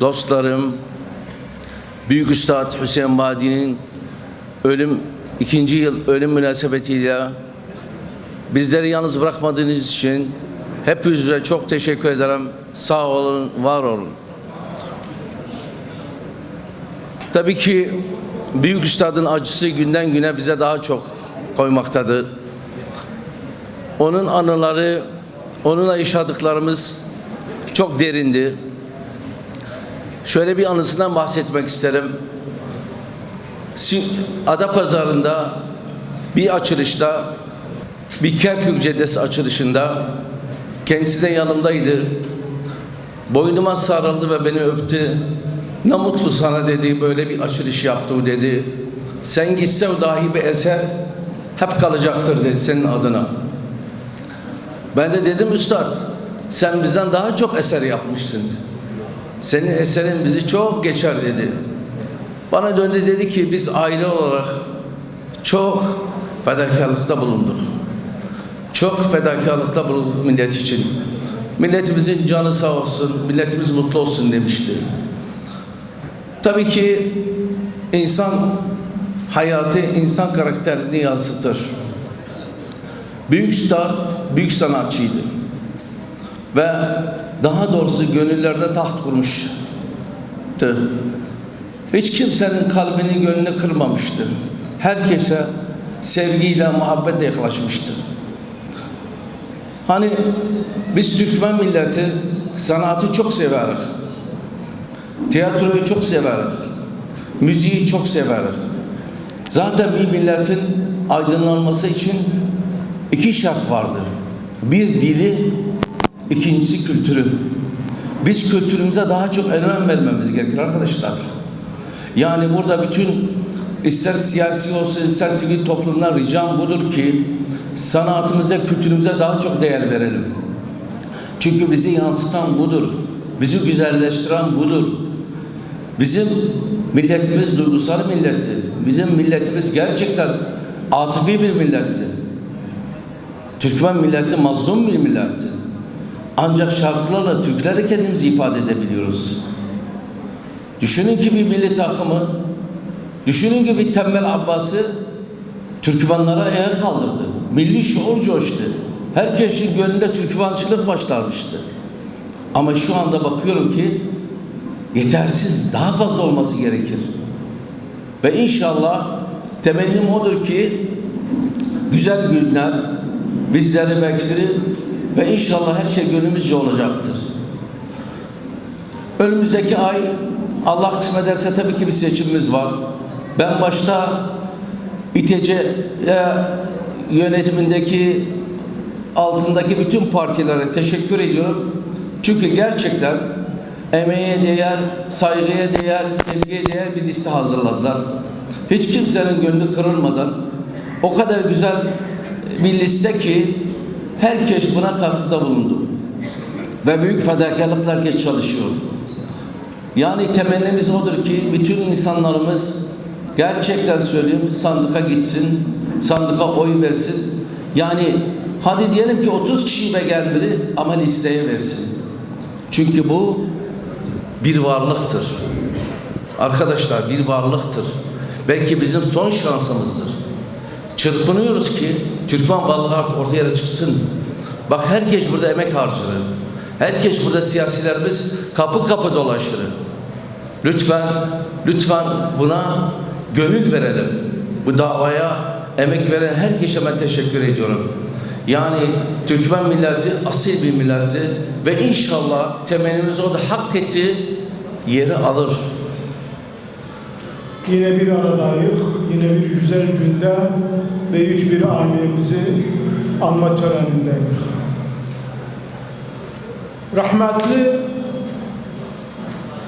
dostlarım, Büyük Üstad Hüseyin Vadi'nin ölüm ikinci yıl ölüm münasebetiyle bizleri yalnız bırakmadığınız için hepinize çok teşekkür ederim. Sağ olun, var olun. Tabii ki Büyük Üstad'ın acısı günden güne bize daha çok koymaktadır. Onun anıları, onunla yaşadıklarımız çok derindi. Şöyle bir anısından bahsetmek isterim. Si- Adapazarı'nda bir açılışta, bir Kerkük Caddesi açılışında kendisi de yanımdaydı. Boynuma sarıldı ve beni öptü. Ne mutlu sana dedi, böyle bir açılış yaptı dedi. Sen gitsen dahi bir eser hep kalacaktır dedi senin adına. Ben de dedim üstad, sen bizden daha çok eser yapmışsın. Senin eserin bizi çok geçer dedi. Bana döndü dedi ki biz aile olarak çok fedakarlıkta bulunduk. Çok fedakarlıkta bulunduk millet için. Milletimizin canı sağ olsun, milletimiz mutlu olsun demişti. Tabii ki insan hayatı, insan karakterini yansıtır. Büyük üstad, büyük sanatçıydı. Ve daha doğrusu gönüllerde taht kurmuştu. Hiç kimsenin kalbini, gönlünü kırmamıştır. Herkese sevgiyle, muhabbetle yaklaşmıştır. Hani biz Türkmen milleti sanatı çok severiz. Tiyatroyu çok severiz. Müziği çok severiz. Zaten bir milletin aydınlanması için iki şart vardır. Bir dili, ikincisi kültürü. Biz kültürümüze daha çok önem vermemiz gerekir arkadaşlar. Yani burada bütün ister siyasi olsun ister sivil toplumlar ricam budur ki sanatımıza, kültürümüze daha çok değer verelim. Çünkü bizi yansıtan budur. Bizi güzelleştiren budur. Bizim milletimiz duygusal milletti. Bizim milletimiz gerçekten atifi bir milletti. Türkmen milleti mazlum bir milletti. Ancak şarkılarla, türkülerle kendimizi ifade edebiliyoruz. Düşünün ki bir milli takımı, düşünün ki bir Tembel Abbas'ı Türkmenlara ayağa kaldırdı. Milli şuur coştu. Herkesin gönlünde Türkmençılık başlamıştı. Ama şu anda bakıyorum ki yetersiz, daha fazla olması gerekir. Ve inşallah temennim odur ki güzel günler bizleri bektirir ve inşallah her şey gönlümüzce olacaktır. Önümüzdeki ay Allah kısmet ederse tabii ki bir seçimimiz var. Ben başta İTC yönetimindeki altındaki bütün partilere teşekkür ediyorum. Çünkü gerçekten emeğe değer, saygıya değer, sevgiye değer bir liste hazırladılar. Hiç kimsenin gönlü kırılmadan o kadar güzel bir liste ki herkes buna katkıda bulundu. Ve büyük fedakarlıklar herkes çalışıyor. Yani temennimiz odur ki bütün insanlarımız gerçekten söylüyorum sandıka gitsin, sandıka oy versin. Yani hadi diyelim ki 30 kişi be gel biri ama listeye versin. Çünkü bu bir varlıktır. Arkadaşlar bir varlıktır. Belki bizim son şansımızdır. Çırpınıyoruz ki Türkmen varlığı artık ortaya çıksın. Bak herkes burada emek harcıyor. Herkes burada siyasilerimiz kapı kapı dolaşır. Lütfen, lütfen buna gönül verelim. Bu davaya emek veren herkese ben teşekkür ediyorum. Yani Türkmen milleti asil bir milletti ve inşallah temennimiz o da hak ettiği yeri alır. Yine bir aradayız. Yine bir güzel günde büyük bir abimizi anma törenindeyiz. Rahmetli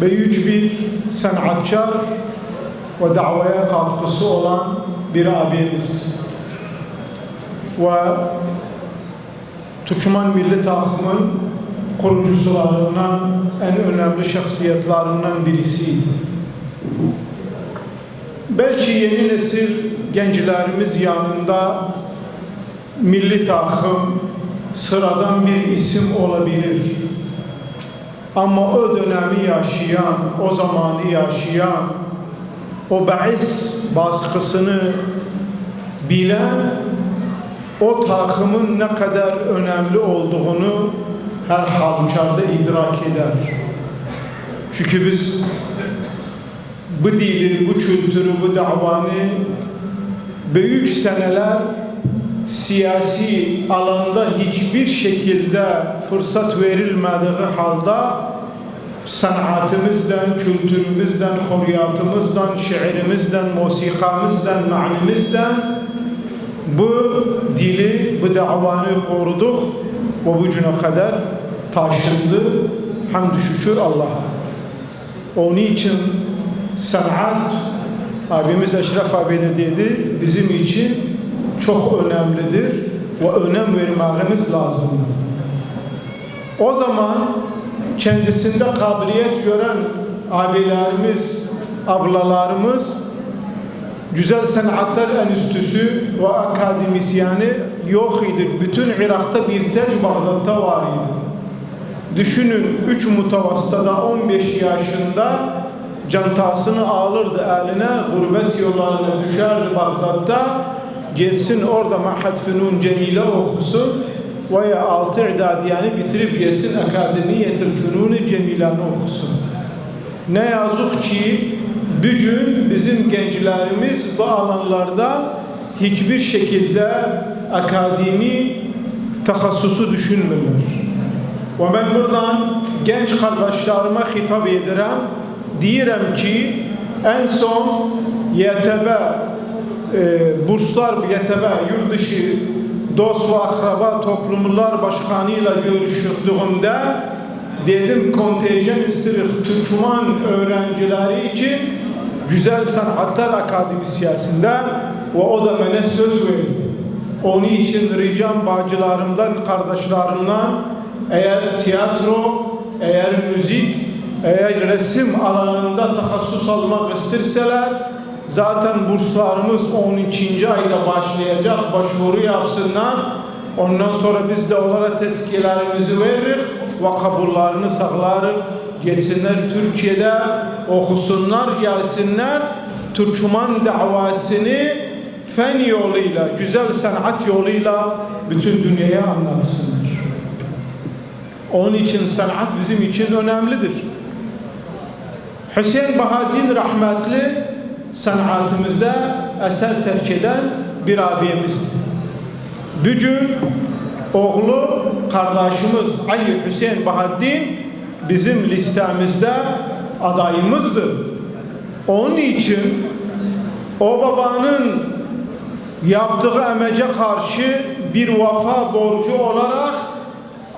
büyük bir sanatkar ve davaya katkısı olan bir abimiz. Ve Türkmen Milli Takım'ın kurucusularından en önemli şahsiyetlerinden birisiydi. Belki yeni nesil gençlerimiz yanında milli takım sıradan bir isim olabilir. Ama o dönemi yaşayan, o zamanı yaşayan, o bahis baskısını bilen, o takımın ne kadar önemli olduğunu her halükarda idrak eder. Çünkü biz bu dili, bu kültürü, bu davanı büyük seneler siyasi alanda hiçbir şekilde fırsat verilmediği halde sanatımızdan, kültürümüzden, hurriyatımızdan, şiirimizden, musikamızdan, manimizden bu dili, bu davanı koruduk ve bu güne kadar taşındı. Hamdü şükür Allah'a. Onun için sanat, abimiz Eşref abi de dedi, bizim için çok önemlidir ve önem vermemiz lazımdır. O zaman kendisinde kabiliyet gören abilerimiz, ablalarımız Güzel Sanatlar Enstitüsü ve akademisyeni yok idi. Bütün Irak'ta bir tek Bağdat'ta var idi. Düşünün 3 mutavasıtada 15 yaşında cantasını alırdı eline, gurbet yollarına düşerdi Bağdat'ta. Gelsin orada Mahad Fünun Cemile okusun veya altı idadiyani bitirip gelsin Akademiyetül Fünun Cemile'ni okusun. Ne yazık ki bugün bizim gençlerimiz bu alanlarda hiçbir şekilde akademi tahassusu düşünmürler. Ve ben buradan genç kardeşlerime hitap ederim. Diyelim ki en son YTB e, burslar YTB yurt dışı dost ve akraba toplumlar başkanıyla görüştüğümde dedim kontenjan istirik Türkmen öğrencileri için Güzel Sanatlar Akademisi'sinde ve o da bana söz verdi. Onun için ricam bacılarımdan, kardeşlerimden eğer tiyatro, eğer müzik, eğer resim alanında tahassus almak isterseler zaten burslarımız 12. ayda başlayacak. Başvuru yapsınlar. Ondan sonra biz de onlara tezkiyelerimizi veririz ve kabullarını sağlarız. Geçsinler Türkiye'de okusunlar, gelsinler. Türkmen davasını fen yoluyla, güzel sanat yoluyla bütün dünyaya anlatsınlar. Onun için sanat bizim için önemlidir. Hüseyin Bahaddin rahmetli sanatımızda eser terk eden bir abimizdi. Bugün oğlu kardeşimiz Ali Hüseyin Bahaddin bizim listemizde adayımızdır. Onun için o babanın yaptığı emece karşı bir vafa borcu olarak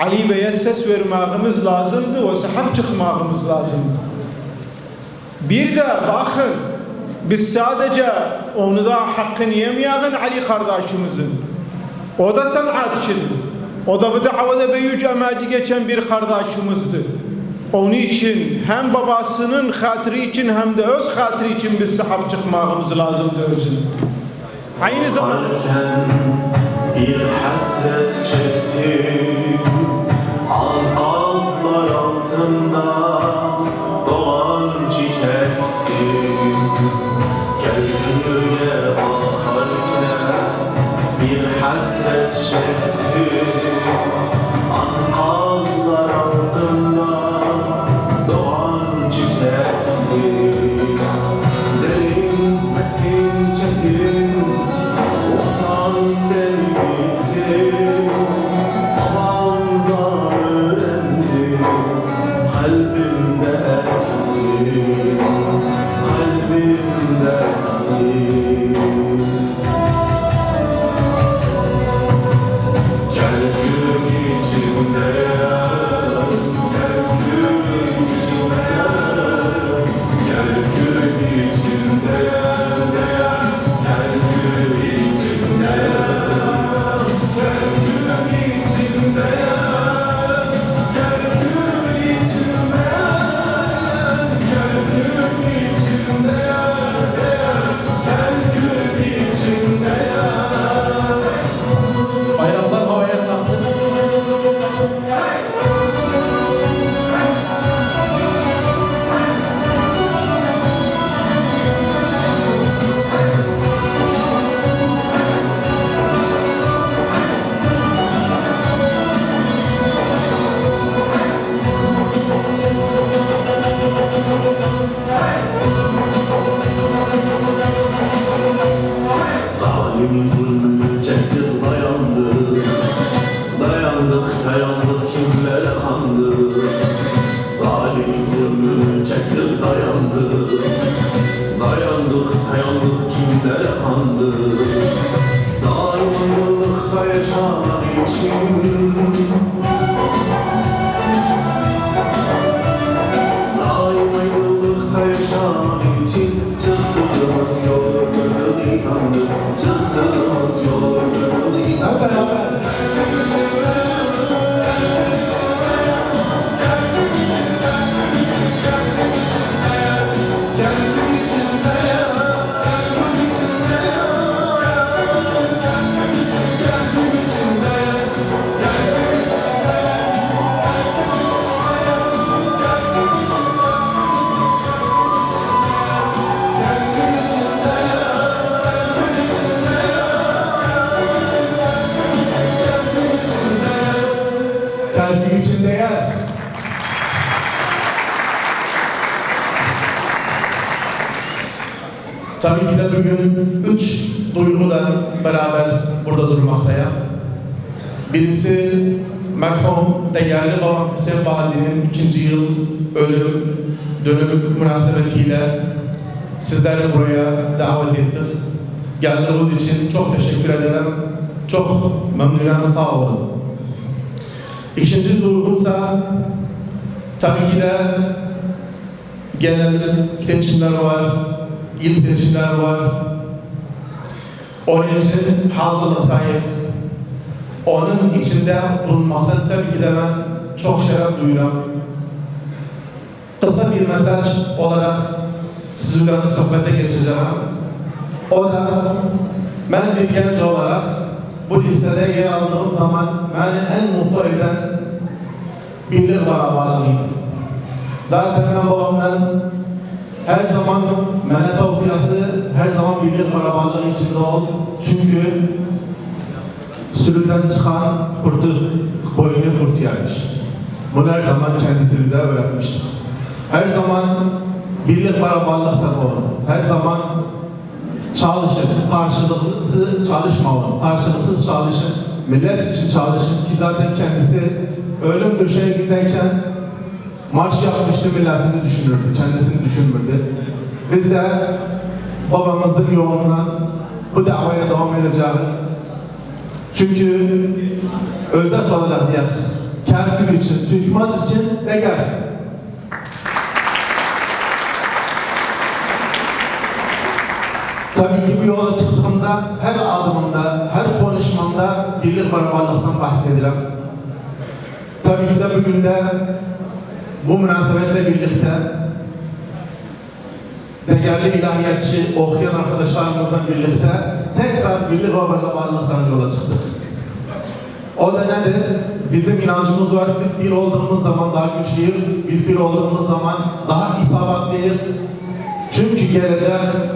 Ali Bey'e ses vermemiz lazımdı ve sahip çıkmamız lazımdı. Bir de bakın biz sadece onu da hakkını yemeyelim Ali kardeşimizin. O da sanatçıdır. O da bu davada büyük emeği geçen bir kardeşimizdi. Onun için hem babasının hatırı için hem de öz hatırı için biz sahip çıkmamız lazımdı özüne. Aynı zamanda bir hasret çektim Algazlar altında hasret çektim kalbim içinde yer. Tabii ki de bugün üç duyguyla beraber burada durmaktayım. Birisi merhum değerli babam Hüseyin Bahadi'nin ikinci yıl ölüm dönümü münasebetiyle sizleri buraya davet ettik. Geldiğiniz için çok teşekkür ederim. Çok memnunum, sağ olun. İkinci duygumsa tabii ki de genel seçimler var, il seçimler var. Onun için hazırlıktayız. Onun içinde bulunmaktan tabii ki de ben çok şeref duyuyorum. Kısa bir mesaj olarak sizinle sohbete geçeceğim. O da ben bir genç olarak bu listede yer aldığım zaman beni en mutlu eden birlik beraberliğiydi. Zaten ben babamdan her zaman bana tavsiyesi her zaman birlik beraberliği içinde ol. Çünkü sürüden çıkan kurtu koyunu kurt yermiş. Bunu her zaman kendisi bize öğretmiştir. Her zaman birlik beraberlikten olun. Her zaman çalışın, karşılıklı çalışmayın, karşılıksız çalışın, millet için çalışın ki zaten kendisi ölüm döşeğindeyken marş yapmıştı, milletini düşünürdü, kendisini düşünmürdü. Biz de babamızın yolundan bu davaya devam edeceğiz. Çünkü özet olarak diye Kerkük için, Türkmen için ne gel? Tabii ki bu yola çıktığımda her adımımda, birlik beraberlikten bahsediyorum. Tabii ki de bugün de bu münasebetle birlikte değerli ilahiyatçı okuyan arkadaşlarımızla birlikte tekrar birlik ve beraberlikten yola çıktık. O da nedir? Bizim inancımız var. Biz bir olduğumuz zaman daha güçlüyüz. Biz bir olduğumuz zaman daha isabetliyik. Çünkü gelecek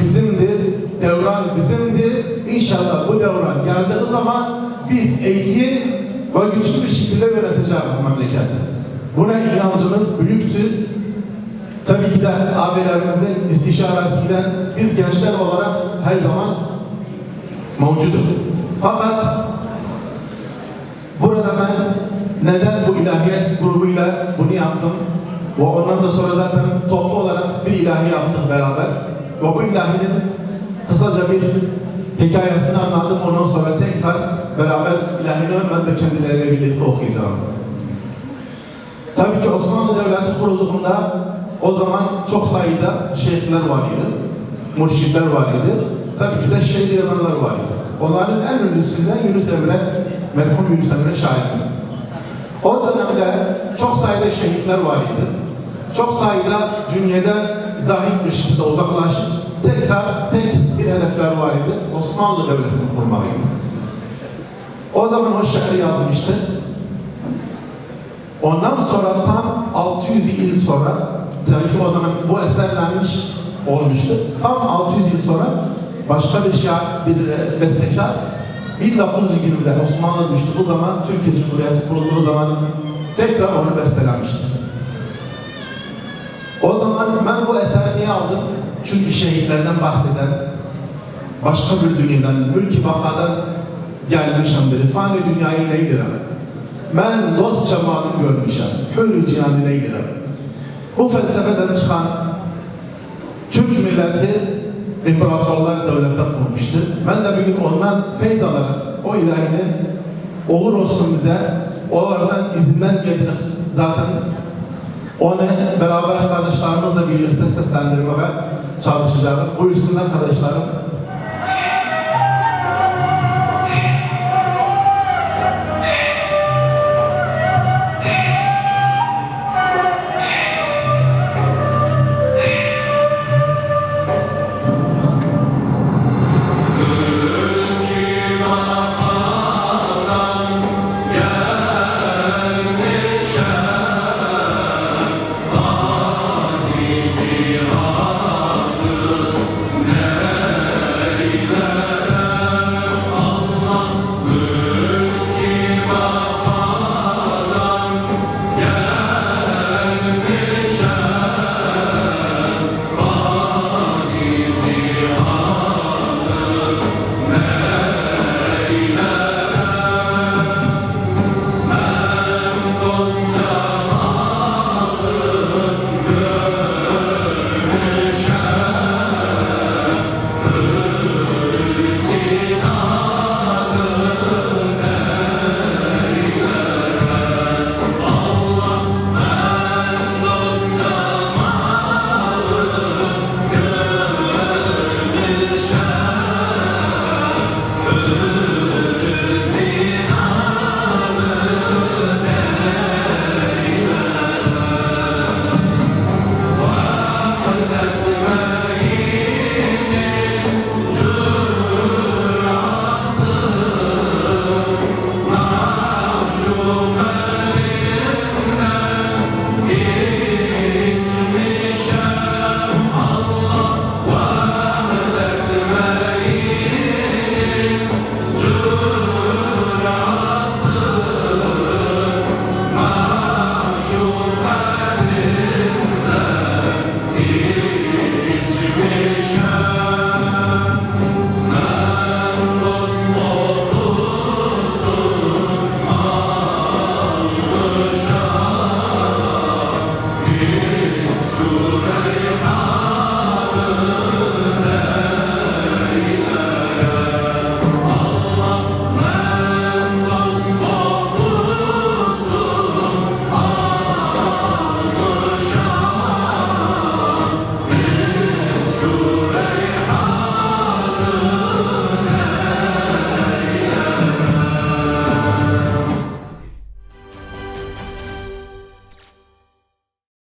bizimdir, devran bizimdir. İnşallah bu devran geldiği zaman biz iyi ve güçlü bir şekilde yöneteceğiz memleketi. Buna inancımız büyüktür. Tabii ki de abilerimizin istişaresiyle biz gençler olarak her zaman mevcuduz. Fakat burada ben neden bu ilahiyat grubuyla bunu yaptım? Ve ondan da sonra zaten toplu olarak bir ilahi yaptık beraber. Ve bu ilahinin kısaca bir hikayesini anlattım. Ondan sonra tekrar beraber ilahini ben de kendileriyle birlikte okuyacağım. Tabii ki Osmanlı Devleti kurulduğunda o zaman çok sayıda şeyhler var idi. Mürşitler var idi. Tabii ki de şiir yazanlar var idi. Onların en ünlüsünden Yunus Emre, merhum Yunus Emre şairimiz. O dönemde çok sayıda şehitler var idi. Çok sayıda dünyadan zahit bir şekilde uzaklaşıp tekrar tek bir hedefler var idi. Osmanlı Devleti'ni kurmalıydı. O zaman o şiiri yazmıştı. Ondan sonra tam 600 yıl sonra tabii ki o zaman bu eserlenmiş olmuştu. Tam 600 yıl sonra başka bir şair, bir bestekar 1920'de Osmanlı düştü. Bu zaman Türkiye Cumhuriyeti kurulduğu zaman tekrar onu bestelemişti. O zaman ben bu eseri niye aldım? Çünkü şehitlerden bahseden, başka bir dünyadan, mülki bakadan gelmişim biri. Fani dünyayı neydirəm? Ben dost cemaalini görmüşüm. Hürrü cihanı neydirəm? Bu felsefeden çıkan Türk milleti imparatorlar devletler kurmuştu. Ben de bugün ondan feyz alarak o ilahinin olur olsun bize. Oradan izinden gelirik. Zaten onu beraber kardeşlerimizle birlikte seslendirmeye çalışacağız. Buyursunlar kardeşlerim.